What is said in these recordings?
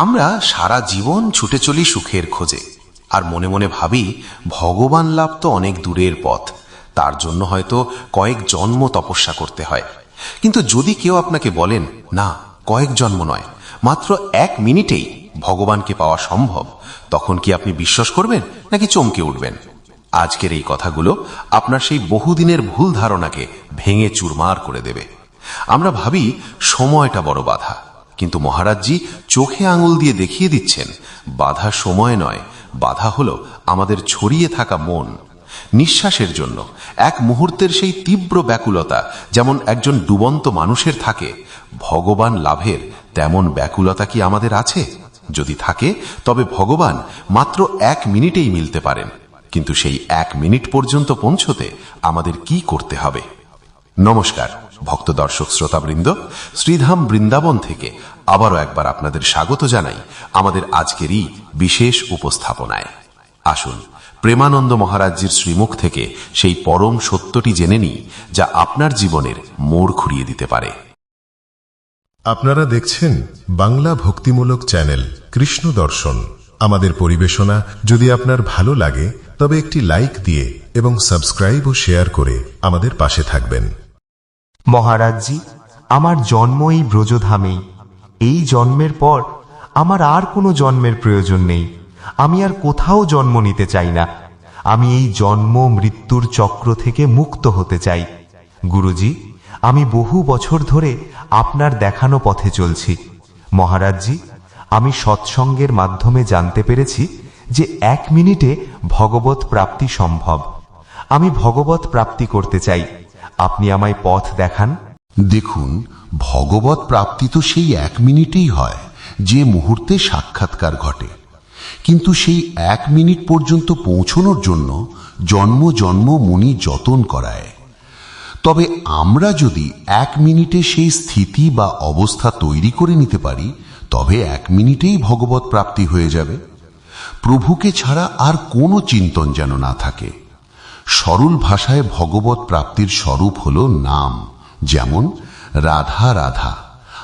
আমরা সারা জীবন ছুটে চলি সুখের খোঁজে। আর মনে মনে ভাবি, ভগবান লাভ তো অনেক দূরের পথ। তার জন্য হয়তো কয়েক জন্ম তপস্যা করতে হয়। কিন্তু যদি কেউ আপনাকে বলেন, না, কয়েক জন্ম নয়, মাত্র এক মিনিটেই ভগবানকে পাওয়া সম্ভব, তখন কি আপনি বিশ্বাস করবেন, নাকি চমকে উঠবেন? আজকের এই কথাগুলো আপনার সেই বহুদিনের ভুল ধারণাকে ভেঙে চুরমার করে দেবে। আমরা ভাবি, সময়টা বড় বাধা। কিন্তু মহারাজজি চোখে আঙুল দিয়ে দেখিয়ে দিচ্ছেন, বাধা সময় নয়, বাধা হলো আমাদের ছড়িয়ে থাকা মন। নিঃশ্বাসের জন্য, এক মুহূর্তের সেই তীব্র ব্যাকুলতা যেমন একজন ডুবন্ত মানুষের থাকে, ভগবান লাভের তেমন ব্যাকুলতা কি আমাদের আছে? যদি থাকে, তবে ভগবান মাত্র এক মিনিটেই মিলতে পারেন, কিন্তু সেই এক মিনিট পর্যন্ত পৌঁছতে আমাদের কি করতে হবে? নমস্কার, ভক্ত দর্শক শ্রোতাবৃন্দ, শ্রীধাম বৃন্দাবন থেকে আবারও একবার আপনাদের স্বাগত জানাই আমাদের আজকেরই বিশেষ উপস্থাপনায়। আসুন, প্রেমানন্দ মহারাজ্যের শ্রীমুখ থেকে সেই পরম সত্যটি জেনে নিই, যা আপনার জীবনের মোড় ঘুরিয়ে দিতে পারে। আপনারা দেখছেন বাংলা ভক্তিমূলক চ্যানেল কৃষ্ণ দর্শন। আমাদের পরিবেশনা যদি আপনার ভালো লাগে তবে একটি লাইক দিয়ে এবং সাবস্ক্রাইব ও শেয়ার করে আমাদের পাশে থাকবেন। মহারাজজি, আমার জন্ম এই ব্রজধামেই। এই জন্মের পর আমার আর কোনো জন্মের প্রয়োজন নেই। আমি আর কোথাও জন্ম নিতে চাই না। আমি এই জন্ম মৃত্যুর চক্র থেকে মুক্ত হতে চাই। গুরুজি, আমি বহু বছর ধরে আপনার দেখানো পথে চলছি। মহারাজজি, আমি সৎসঙ্গের মাধ্যমে জানতে পেরেছি যে এক মিনিটে ভগবত প্রাপ্তি সম্ভব। আমি ভগবত প্রাপ্তি করতে চাই। আপনি আমায় পথ দেখান। দেখুন ভগবত প্রাপ্তি তো সেই এক মিনিটেই হয়, যে মুহূর্তে সাক্ষাৎকার ঘটে। কিন্তু সেই এক মিনিট পর্যন্ত পৌঁছনোর জন্য জন্ম জন্ম মুনি যতন করায়। তবে আমরা যদি এক মিনিটে সেই স্থিতি বা অবস্থা তৈরি করে নিতে পারি, তবে এক মিনিটেই ভগবত প্রাপ্তি হয়ে যাবে। প্রভুকে ছাড়া আর কোনো চিন্তন যেন না থাকে। সরল ভাষায় ভগবত প্রাপ্তির স্বরূপ হল নাম, যেমন, রাধা রাধা।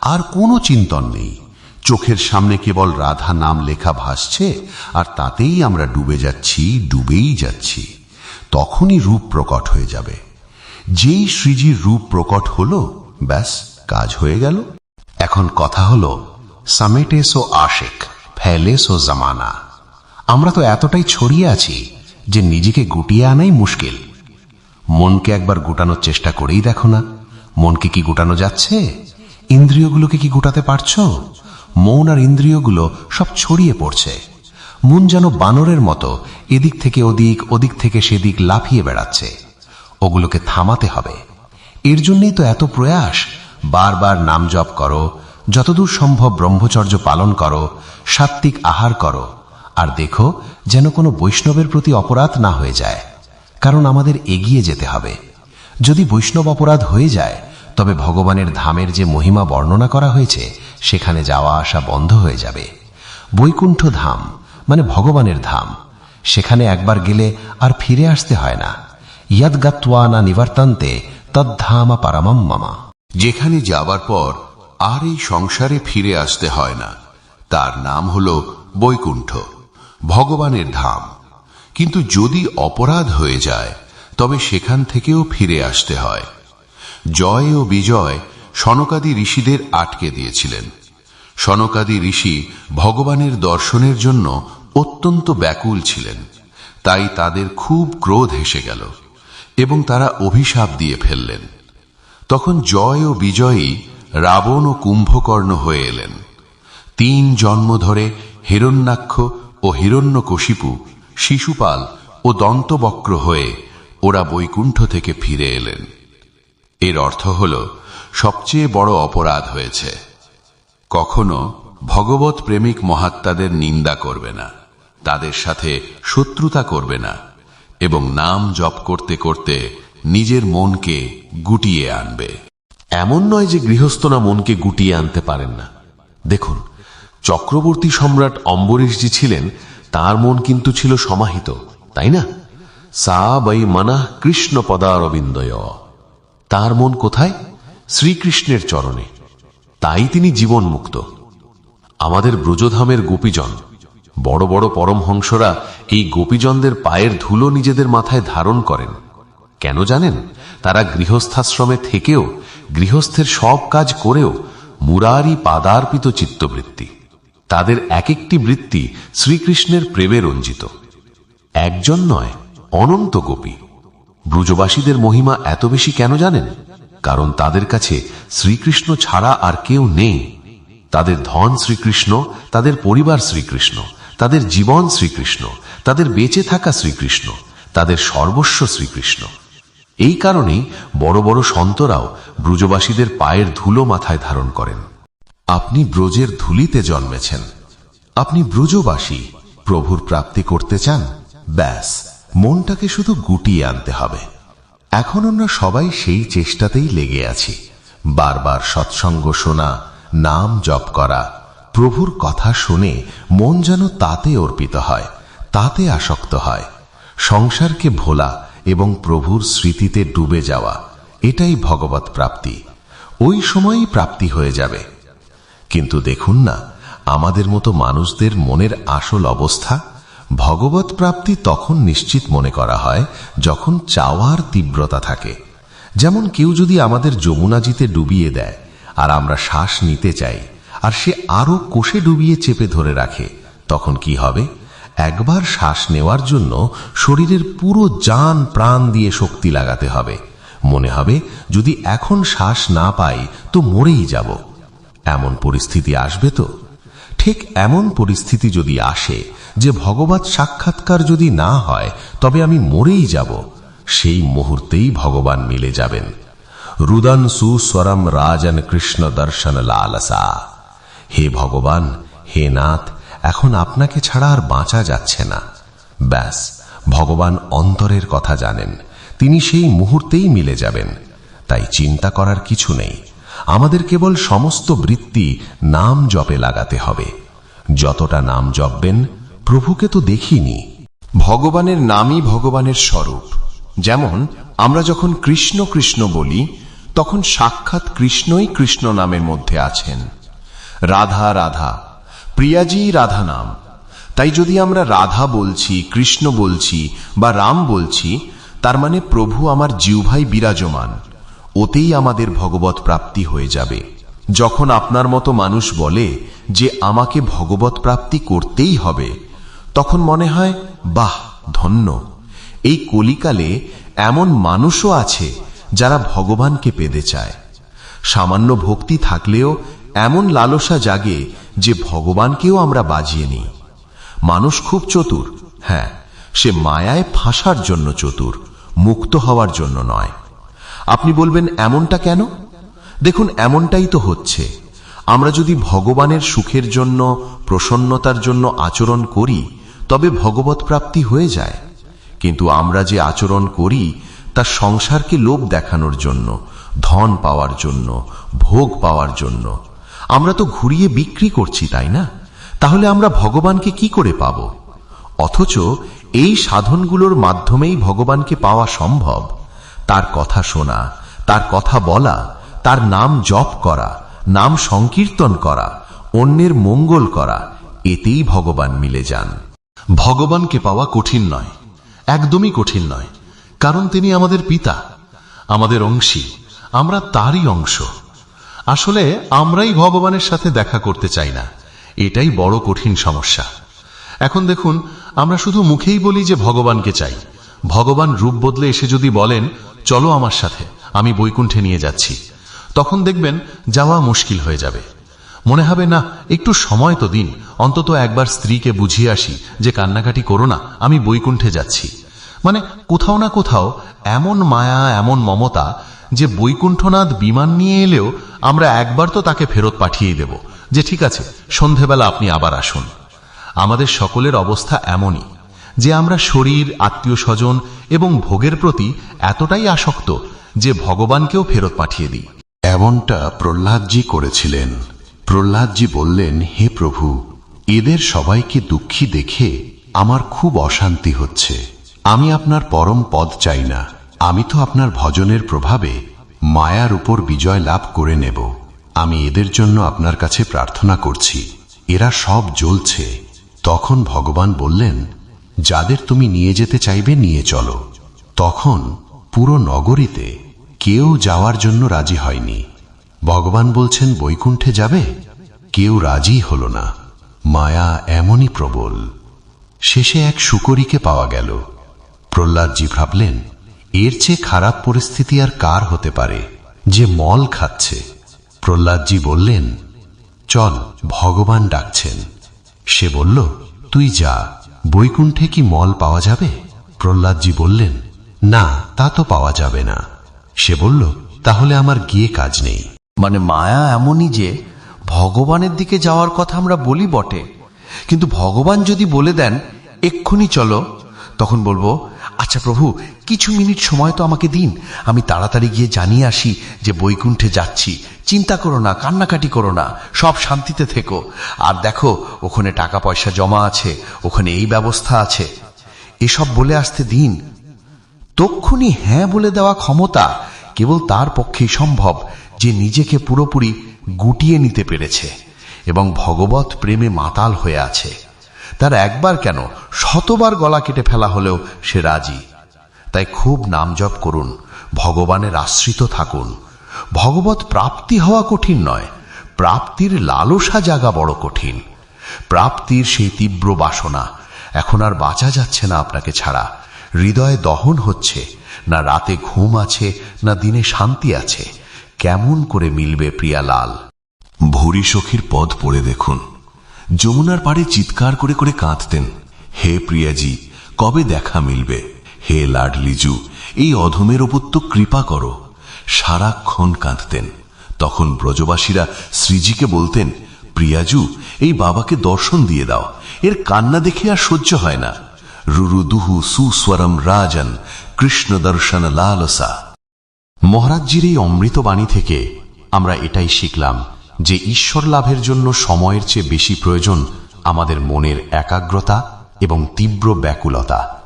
আর কোনো চিন্তন নেই। চোখের সামনে কেবল রাধা নাম লেখা ভাসছে, আর তাতেই আমরা ডুবে যাচ্ছি, ডুবেই যাচ্ছি। তখনই রূপ প্রকট হয়ে যাবে। যেই শ্রীজির রূপ প্রকট হলো, ব্যাস, কাজ হয়ে গেল। এখন কথা হলো, সামেটে সো আশেক, ফেলে সো জামানা। আমরা তো এতটাই ছড়িয়ে আছি যে নিজেকে গুটিয়ে আনাই মুশকিল। মনকে একবার গুটানোর চেষ্টা করেই দেখো না। মনকে কি গুটানো যাচ্ছে? ইন্দ্রিয়গুলোকে কি গুটাতে পারছ? মন আর ইন্দ্রিয়গুলো সব ছড়িয়ে পড়ছে। মন যেন বানরের মতো, এদিক থেকে ওদিক ওদিক থেকে সেদিক লাফিয়ে বেড়াচ্ছে। ওগুলোকে থামাতে হবে। এর জন্যই তো এত প্রয়াস। বারবার নাম জপ করো, যতদূর সম্ভব ব্রহ্মচর্য পালন করো সাত্বিক আহার করো। আর দেখো, যেন কোনো বৈষ্ণবের প্রতি অপরাধ না হয়ে যায়, কারণ আমাদের এগিয়ে যেতে হবে। যদি বৈষ্ণব অপরাধ হয়ে যায়, তবে ভগবানের ধামের যে মহিমা বর্ণনা করা হয়েছে, সেখানে যাওয়া আসা বন্ধ হয়ে যাবে। বৈকুণ্ঠ ধাম মানে ভগবানের ধাম, সেখানে একবার গেলে আর ফিরে আসতে হয় না। ইয়াদগাত্ওয়া না নিবর্তান্তে তদ্ধামা পারামাম মামা। যেখানে যাবার পর আর এই সংসারে ফিরে আসতে হয় না। তার নাম হল বৈকুণ্ঠ। ভগবানের ধাম। কিন্তু যদি অপরাধ হয়ে যায়, তবে সেখান থেকেও ফিরে আসতে হয়। জয় ও বিজয় সনকাদি ঋষিদের আটকে দিয়েছিলেন। সনকাদি ঋষি ভগবানের দর্শনের জন্য অত্যন্ত ব্যাকুল ছিলেন। তাই তাদের খুব ক্রোধ হেসে গেল এবং তারা অভিশাপ দিয়ে ফেললেন। তখন জয় ও বিজয়ী রাবণ ও কুম্ভকর্ণ হয়ে এলেন। তিন জন্ম ধরে হিরণ্যাক্ষ ও হিরণ্যকশিপু, শিশুপাল ও দন্তবক্র হয়ে ওরা বৈকুণ্ঠ থেকে ফিরে এলেন। এর অর্থ হল, সবচেয়ে বড় অপরাধ হয়েছে। কখনো ভগবত প্রেমিক মহাত্মাদের নিন্দা করবে না, তাদের সাথে শত্রুতা করবে না, এবং নাম জপ করতে করতে নিজের মনকে গুটিয়ে আনবে। এমন নয় যে গৃহস্থনা মনকে গুটিয়ে আনতে পারেন না। দেখুন চক্রবর্তী সম্রাট অম্বরীশজি ছিলেন, তার মন কিন্তু ছিল সমাহিত, তাই না? সা বৈ মনঃ কৃষ্ণ পদারবিন্দয়। তার মন কোথায়? শ্রীকৃষ্ণের চরণে। তাই তিনি জীবন মুক্ত আমাদের ব্রজধামের গোপীজন, বড় বড় পরমহংসরা এই গোপীজনদের পায়ের ধুলো নিজেদের মাথায় ধারণ করেন। কেন জানেন? তারা গৃহস্থাশ্রমে থেকেও, গৃহস্থের সব কাজ করেও মুরারি পাদার্পিত চিত্তবৃত্তি। তাদের এক একটি বৃত্তি শ্রীকৃষ্ণের প্রেমে রঞ্জিত। একজন নয়, অনন্ত গোপী। ব্রুজবাসীদের মহিমা এত বেশি কেন জানেন? কারণ তাদের কাছে শ্রীকৃষ্ণ ছাড়া আর কেউ নেই। তাদের ধন শ্রীকৃষ্ণ, তাদের পরিবার শ্রীকৃষ্ণ, তাদের জীবন শ্রীকৃষ্ণ, তাদের বেঁচে থাকা শ্রীকৃষ্ণ, তাদের সর্বস্ব শ্রীকৃষ্ণ। এই কারণেই বড় বড় সন্তরাও ব্রুজবাসীদের পায়ের ধুলো মাথায় ধারণ করেন। আপনি ব্রজের ধুলিতে জন্মেছেন। আপনি ব্রজবাসী, প্রভুর প্রাপ্তি করতে চান, ব্যাস, মনটাকে শুধু গুটিয়ে আনতে হবে। এখন আমরা সবাই সেই চেষ্টাতেই লেগে আছি। বারবার সৎসঙ্গ শোনা, নাম জপ করা, প্রভুর কথা শুনে মন যেন তাতে অর্পিত হয়, তাতে আসক্ত হয়। সংসারকে ভোলা এবং প্রভুর স্মৃতিতে ডুবে যাওয়া, এটাই ভগবত প্রাপ্তি। ওই সময়ই প্রাপ্তি হয়ে যাবে। কিন্তু দেখুন না, আমাদের মতো মানুষদের মনের আসল অবস্থা, ভগবত প্রাপ্তি তখন নিশ্চিত মনে করা হয় যখন চাওয়ার তীব্রতা থাকে। যেমন কেউ যদি আমাদের যমুনাজিতে ডুবিয়ে দেয়, আর আমরা শ্বাস নিতে চাই, আর সে আরও কোষে ডুবিয়ে চেপে ধরে রাখে, তখন কি হবে? একবার শ্বাস নেওয়ার জন্য শরীরের পুরো যান প্রাণ দিয়ে শক্তি লাগাতে হবে। মনে হবে, যদি এখন শ্বাস না পাই, তো মরেই যাব। এমন পরিস্থিতি আসবে তো? ঠিক এমন পরিস্থিতি যদি আসে, যে ভগবত সাক্ষাৎকার যদি না হয়, তবে আমি মরেই যাব। সেই মুহূর্তেই ভগবান মিলে যাবেন। রুদন সুস্বরম রাজন কৃষ্ণ দর্শন লালসা। হে ভগবান, হে নাথ, এখন আপনাকে ছাড়া আর বাঁচা যাচ্ছে না। ব্যাস, ভগবান অন্তরের কথা জানেন। তিনি সেই মুহূর্তেই মিলে যাবেন। তাই চিন্তা করার কিছু নেই। আমাদের কেবল সমস্ত বৃত্তি নাম জপে লাগাতে হবে। যতটা নাম জপবেন, প্রভুকে তো দেখিনি। ভগবানের নামই ভগবানের স্বরূপ। যেমন, আমরা যখন কৃষ্ণ কৃষ্ণ বলি, তখন সাক্ষাৎ কৃষ্ণই কৃষ্ণ নামের মধ্যে আছেন। রাধা রাধা, প্রিয়াজি রাধা নাম। তাই যদি আমরা রাধা বলছি, কৃষ্ণ বলছি বা রাম বলছি, তার মানে প্রভু আমার জিউভাই বিরাজমান। ওতেই আমাদের ভগবত প্রাপ্তি হয়ে যাবে। যখন আপনার মতো মানুষ বলে যে আমাকে ভগবত প্রাপ্তি করতেই হবে, তখন মনে হয়, বাহ, ধন্য। এই কলিকালে এমন মানুষও আছে যারা ভগবানকে পেতে চায়। সামান্য ভক্তি থাকলেও এমন লালসা জাগে যে ভগবানকেও আমরা বাজিয়ে নিই। মানুষ খুব চতুর হ্যাঁ সে মায়ায় ফাঁসার জন্য চতুর, মুক্ত হওয়ার জন্য নয়। আপনি বলবেন, এমনটা কেন? দেখুন, এমনটাই তো হচ্ছে। আমরা যদি ভগবানের সুখের জন্য, প্রসন্নতার জন্য আচরণ করি, তবে ভগবত প্রাপ্তি হয়ে যায়। কিন্তু আমরা যে আচরণ করি, তা সংসারকে লোভ দেখানোর জন্য, ধন পাওয়ার জন্য, ভোগ পাওয়ার জন্য। আমরা তো ঘুরিয়ে বিক্রি করছি, তাই না? তাহলে আমরা ভগবানকে কি করে পাব? অথচ এই সাধনগুলোর মাধ্যমেই ভগবানকে পাওয়া সম্ভব। তার কথা শোনা, তার কথা বলা, তার নাম জপ করা, নাম সংকীর্তন করা, অন্যের মঙ্গল করা, এতেই ভগবান মিলে যান। ভগবানকে পাওয়া কঠিন নয়, একদমই কঠিন নয়, কারণ তিনি আমাদের পিতা, আমাদের অংশী, আমরা তারই অংশ। আসলে আমরাই ভগবানের সাথে দেখা করতে চাই না, এটাই বড় কঠিন সমস্যা। এখন দেখুন, আমরা শুধু মুখেই বলি যে ভগবানকে চাই ভগবান রূপ বদলে এসে যদি বলেন, চলো আমার সাথে, আমি বৈকুণ্ঠে নিয়ে যাচ্ছি, তখন দেখবেন যাওয়া মুশকিল হয়ে যাবে। মনে হবে, না, একটু সময় তো দিন, অন্তত একবার স্ত্রীকে বুঝিয়ে আসি যে কান্নাকাটি করো না, আমি বৈকুণ্ঠে যাচ্ছি। মানে কোথাও না কোথাও এমন মায়া, এমন মমতা যে বৈকুণ্ঠনাথ বিমান নিয়ে এলেও আমরা একবার তো তাকে ফেরত পাঠিয়ে দেব, যে ঠিক আছে, সন্ধেবেলা আপনি আবার আসুন। আমাদের সকলের অবস্থা এমনই। যে আমরা শরীর আত্মীয় স্বজন এবং ভোগের প্রতি এতটাই আসক্ত যে ভগবানকেও ফেরত পাঠিয়ে দিই। এমনটা প্রহ্লাদজি করেছিলেন। প্রহ্লাদজি বললেন, হে প্রভু, এদের সবাইকে দুঃখী দেখে আমার খুব অশান্তি হচ্ছে। আমি আপনার পরম পদ চাই না। আমি তো আপনার ভজনের প্রভাবে মায়ার উপর বিজয় লাভ করে নেব। আমি এদের জন্য আপনার কাছে প্রার্থনা করছি। এরা সব জ্বলছে। তখন ভগবান বললেন যাদের তুমি নিয়ে যেতে চাইবে নিয়ে চলো। তখন পুরো নগরীতে কেউ যাওয়ার জন্য রাজি হয়নি। ভগবান বলছেন, বৈকুণ্ঠে যাবে? কেউ রাজি হল না। মায়া এমনই প্রবল। শেষে এক শুকরীকে পাওয়া গেল। প্রহ্লাদজি ভাবলেন, এর চেয়ে খারাপ পরিস্থিতি আর কার হতে পারে? যে মল খাচ্ছে। প্রহ্লাদজি বললেন, চল, ভগবান ডাকছেন। সে বলল, তুই যা। বৈকুণ্ঠে কি মল পাওয়া যাবে? প্রহ্লাদজি বললেন, না, তা তো পাওয়া যাবে না। সে বলল, তাহলে আমার গিয়ে কাজ নেই। মানে মায়া এমনই যে, ভগবানের দিকে যাওয়ার কথা আমরা বলি বটে। কিন্তু ভগবান যদি বলে দেন, এক্ষুনি চলো, তখন বলব আচ্ছা প্রভু, কিছু মিনিট সময় তো আমাকে দিন। আমি তাড়াতাড়ি গিয়ে জানিয়ে আসি যে বৈকুণ্ঠে যাচ্ছি। চিন্তা করো না, কান্নাকাটি করো না, সব শান্তিতে থেকো। আর দেখো, ওখানে টাকা পয়সা জমা আছে, ওখানে এই ব্যবস্থা আছে। এসব বলে আসতে দিন। তক্ষুনি হ্যাঁ বলে দেওয়া ক্ষমতা কেবল তার পক্ষেই সম্ভব, যে নিজেকে পুরোপুরি গুটিয়ে নিতে পেরেছে এবং ভগবত প্রেমে মাতাল হয়ে আছে। তার একবার কেন শতবার গলা কেটে ফেলা হলেও সে রাজি। তাই খুব নাম জপ করুন, ভগবানের আশ্রিত থাকুন। ভগবত প্রাপ্তি হওয়া কঠিন নয়, প্রাপ্তির লালসা জাগা বড় কঠিন। প্রাপ্তির সেই তীব্র বাসনা, এখন আর বাঁচা যাচ্ছে না আপনাকে ছাড়া। হৃদয়ে দহন হচ্ছে, না রাতে ঘুম আছে, না দিনে শান্তি আছে। কেমন করে মিলবে প্রিয়া লাল? ভুরি সখীর পদ পড়ে দেখুন। যমুনার পাড়ে চিৎকার করে করে কাঁদতেন। হে প্রিয়াজি, কবে দেখা মিলবে? হে লাডলিজু, এই অধমের ওপর তো কৃপা করো। সারাক্ষণ কাঁদতেন। তখন ব্রজবাসীরা শ্রীজিকে বলতেন, প্রিয়াজু, এই বাবাকে দর্শন দিয়ে দাও। এর কান্না দেখে আর সহ্য হয় না। রুরু দুহু সুস্বরম রাজন, কৃষ্ণ দর্শন লালসা। মহারাজজির এই অমৃতবাণী থেকে আমরা এটাই শিখলাম। যে ঈশ্বর লাভের জন্য সময়ের চেয়ে বেশি প্রয়োজন আমাদের মনের একাগ্রতা এবং তীব্র ব্যাকুলতা।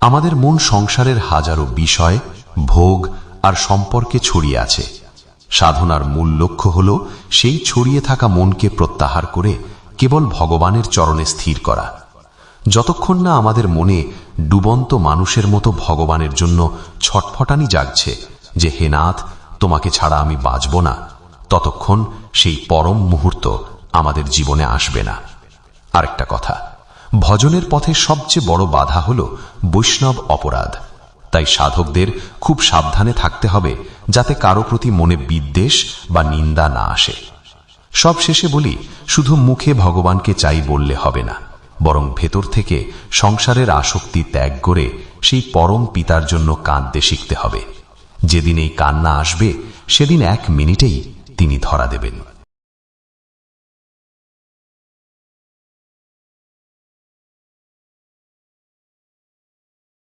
আমাদের মন সংসারের হাজারো বিষয়, ভোগ আর সম্পর্কে ছড়িয়ে আছে। সাধনার মূল লক্ষ্য হল সেই ছড়িয়ে থাকা মনকে প্রত্যাহার করে কেবল ভগবানের চরণে স্থির করা। যতক্ষণ না আমাদের মনে ডুবন্ত মানুষের মতো ভগবানের জন্য ছটফটানি জাগছে যে, হে নাথ, তোমাকে ছাড়া আমি বাঁচব না। ততক্ষণ সেই পরম মুহূর্ত আমাদের জীবনে আসবে না। আরেকটা কথা, ভজনের পথে সবচেয়ে বড় বাধা হল বৈষ্ণব অপরাধ। তাই সাধকদের খুব সাবধানে থাকতে হবে যাতে কারও প্রতি মনে বিদ্বেষ বা নিন্দা না আসে। সব শেষে বলি, শুধু মুখে ভগবানকে চাই বললে হবে না, বরং ভেতর থেকে সংসারের আসক্তি ত্যাগ করে সেই পরম পিতার জন্য কাঁদতে শিখতে হবে। যেদিন এই কান্না আসবে, সেদিন এক মিনিটেই তিনি ধরা দেবেন।